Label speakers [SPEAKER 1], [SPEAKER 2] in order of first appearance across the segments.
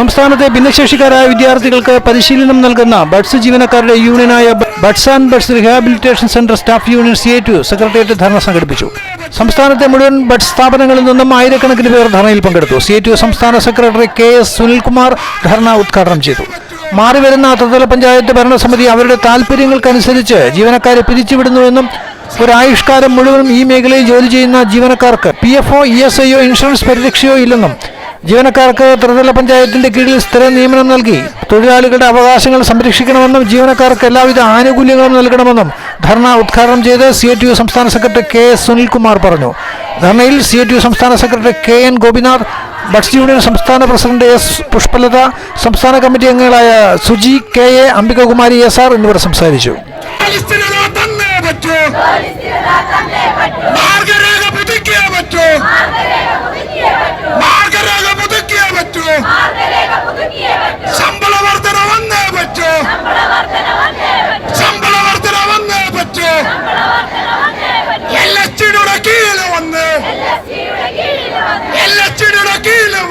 [SPEAKER 1] സംസ്ഥാനത്തെ ഭിന്നശേഷിക്കാരായ വിദ്യാർത്ഥികൾക്ക് പരിശീലനം നൽകുന്ന ബഡ്സ് ജീവനക്കാരുടെ യൂണിയനായ buds and buds rehabilitation centre staff union C two secretariat dharna സംഘടിപ്പിച്ചു. സംസ്ഥാനത്തെ മുഴുവൻ ബഡ്സ് സ്ഥാപനങ്ങളിൽ നിന്നും ആയിരക്കണക്കിന് പേർ ധർണയിൽ പങ്കെടുത്തു. സി ടു സംസ്ഥാന secretary K S Sunilkumar dharna ഉദ്ഘാടനം ചെയ്തു. മാറിവരുന്ന ത്രിതല പഞ്ചായത്ത് ഭരണസമിതി അവരുടെ താൽപ്പര്യങ്ങൾക്കനുസരിച്ച് ജീവനക്കാരെ പിരിച്ചുവിടുന്നുവെന്നും ഒരായുഷ്കാലം മുഴുവനും ഈ മേഖലയിൽ ജോലി ചെയ്യുന്ന ജീവനക്കാർക്ക് P F O E S ഐയോ insurance പരിരക്ഷയോ ഇല്ലെന്നും ജീവനക്കാർക്ക് ത്രിതല പഞ്ചായത്തിന്റെ കീഴിൽ സ്ഥിര നിയമനം നൽകി തൊഴിലാളികളുടെ അവകാശങ്ങൾ സംരക്ഷിക്കണമെന്നും ജീവനക്കാർക്ക് എല്ലാവിധ ആനുകൂല്യങ്ങളും നൽകണമെന്നും ധർണ ഉദ്ഘാടനം ചെയ്ത് സി എ ടി യു സംസ്ഥാന സെക്രട്ടറി കെ എസ് സുനിൽകുമാർ പറഞ്ഞു. ധർണയിൽ സി എ ടി യു സംസ്ഥാന secretary K N Gopinath buds union സംസ്ഥാന പ്രസിഡന്റ് എസ് പുഷ്പലത സംസ്ഥാന കമ്മിറ്റി അംഗങ്ങളായ Suji K A Ambikakumari S R എന്നിവർ സംസാരിച്ചു.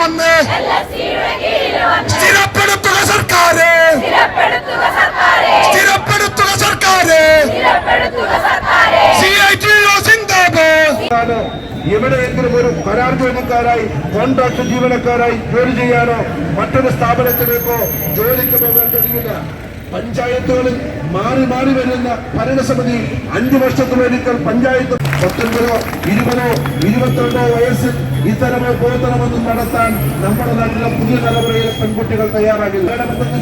[SPEAKER 2] വന്ന് സ്ഥിരപ്പെടുത്തുക സർക്കാര്. സ്ഥിരപ്പെടുത്തുക സർക്കാര്. സി ഐ ടി സിന്ദാബാദ്
[SPEAKER 3] എവിടെയെങ്കിലും ഒരു കരാർ ജോലിക്കാരായി കോൺട്രാക്ട് ജീവനക്കാരായി ജോലി ചെയ്യാനോ മറ്റൊരു സ്ഥാപനത്തിലേക്കോ ജോലിക്ക് പോകാൻ കഴിയില്ല. പഞ്ചായത്തുകളിൽ മാറി മാറി വരുന്ന ഭരണസമിതി അഞ്ചു വർഷത്തിലൊരിക്കൽ പഞ്ചായത്ത് പത്തൊൻപതോ ഇരുപതോ ഇരുപത്തിരണ്ടോ വയസ്സിൽ ഇത്തരമോ പ്രവർത്തനമൊന്നും നടത്താൻ നമ്മുടെ നാട്ടിലെ പുതിയ തലമുറയിലെ പെൺകുട്ടികൾ തയ്യാറാകില്ല.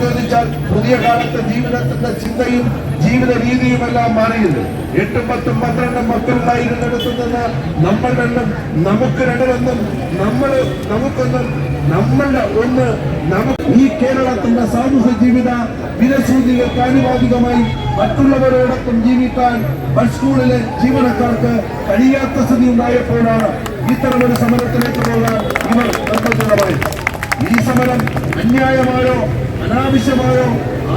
[SPEAKER 3] ചോദിച്ചാൽ പുതിയ കാലത്തെ ജീവിതത്തിന്റെ ചിന്തയും ജീവിത രീതിയുമെല്ലാം മാറിയില്ല? എട്ടും പത്തും പന്ത്രണ്ടും മക്കളുണ്ടായിരുന്നിടത്തു നിന്ന് നമ്മൾ രണ്ടും നമുക്ക് രണ്ടുമെന്നും നമ്മൾ നമുക്കൊന്നും നമ്മളുടെ ഒന്ന് നമുക്ക് ഈ കേരളത്തിന്റെ സാമൂഹ്യ ജീവിത വിനസൂചികൾക്ക് ആനുപാതികമായി മറ്റുള്ളവരോടൊപ്പം ജീവിക്കാൻ സ്കൂളിലെ ജീവനക്കാർക്ക് കഴിയാത്ത സ്ഥിതി ഉണ്ടായപ്പോഴാണ് ഇത്തരമൊരു സമരത്തിലേക്ക് പോകാൻ ഇവർ നിർബന്ധിതമായി ഈ സമരം അന്യായമായോ അനാവശ്യമായോ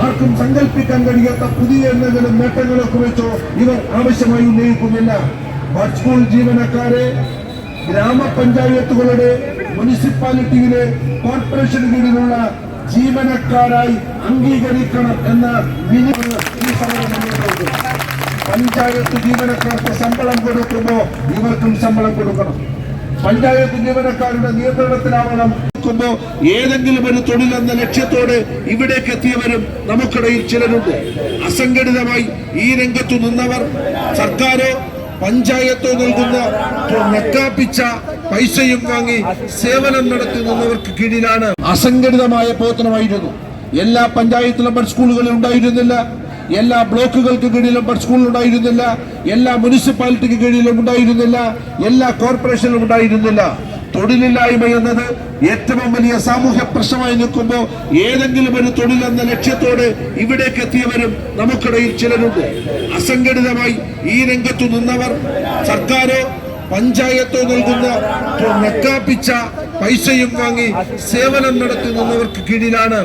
[SPEAKER 3] ആർക്കും സങ്കല്പിക്കാൻ കഴിയാത്ത പുതിയ എന്തെങ്കിലും നേട്ടങ്ങളെ കുറിച്ചോ ഇവർ ആവശ്യമായി ഉന്നയിക്കുന്നില്ല. സ്കൂൾ ജീവനക്കാരെ ഗ്രാമപഞ്ചായത്തുകളുടെ മുനിസിപ്പാലിറ്റിയിലെ കോർപ്പറേഷൻ കീഴിലുള്ള ജീവനക്കാരായി അംഗീകരിക്കണം എന്ന ഈ സമരം. പഞ്ചായത്ത് ജീവനക്കാർക്ക് ശമ്പളം കൊടുക്കുമ്പോൾ ഇവർക്കും ശമ്പളം കൊടുക്കണം. പഞ്ചായത്ത് ജീവനക്കാരുടെ നിയന്ത്രണത്തിലാവണം. ുമ്പോ ഏതെങ്കിലും ഒരു തൊഴിലെന്ന ലക്ഷ്യത്തോടെ ഇവിടേക്ക് എത്തിയവരും നമുക്കിടയിൽ ചിലരുണ്ട്. അസംഘടിതമായി ഈ രംഗത്തു നിന്നവർ സർക്കാരോ പഞ്ചായത്തോ നൽകുന്ന നക്കാപ്പിച്ച പൈസയും വാങ്ങി സേവനം നടത്തി നിന്നവർക്ക് കീഴിലാണ്. അസംഘടിതമായ പ്രവർത്തനമായിരുന്നു. എല്ലാ പഞ്ചായത്തിലും ബഡ് സ്കൂളുകളിൽ ഉണ്ടായിരുന്നില്ല. എല്ലാ ബ്ലോക്കുകൾക്ക് കീഴിലും സ്കൂളിൽ ഉണ്ടായിരുന്നില്ല. എല്ലാ മുനിസിപ്പാലിറ്റിക്ക് കീഴിലും ഉണ്ടായിരുന്നില്ല. എല്ലാ കോർപ്പറേഷനിലും ഉണ്ടായിരുന്നില്ല. തൊഴിലില്ലായ്മ എന്നത് ഏറ്റവും വലിയ സാമൂഹ്യ പ്രശ്നമായി നിൽക്കുമ്പോൾ ഏതെങ്കിലും ഒരു തൊഴിൽ എന്ന ലക്ഷ്യത്തോടെ ഇവിടേക്ക് എത്തിയവരും നമുക്കിടയിൽ ചിലരുണ്ട്. അസംഘടിതമായി ഈ രംഗത്തു നിന്നവർ സർക്കാരോ പഞ്ചായത്തോ നൽകുന്ന നക്കാപ്പിച്ച പൈസയും വാങ്ങി സേവനം നടത്തുന്നവർക്ക് കീഴിലാണ്.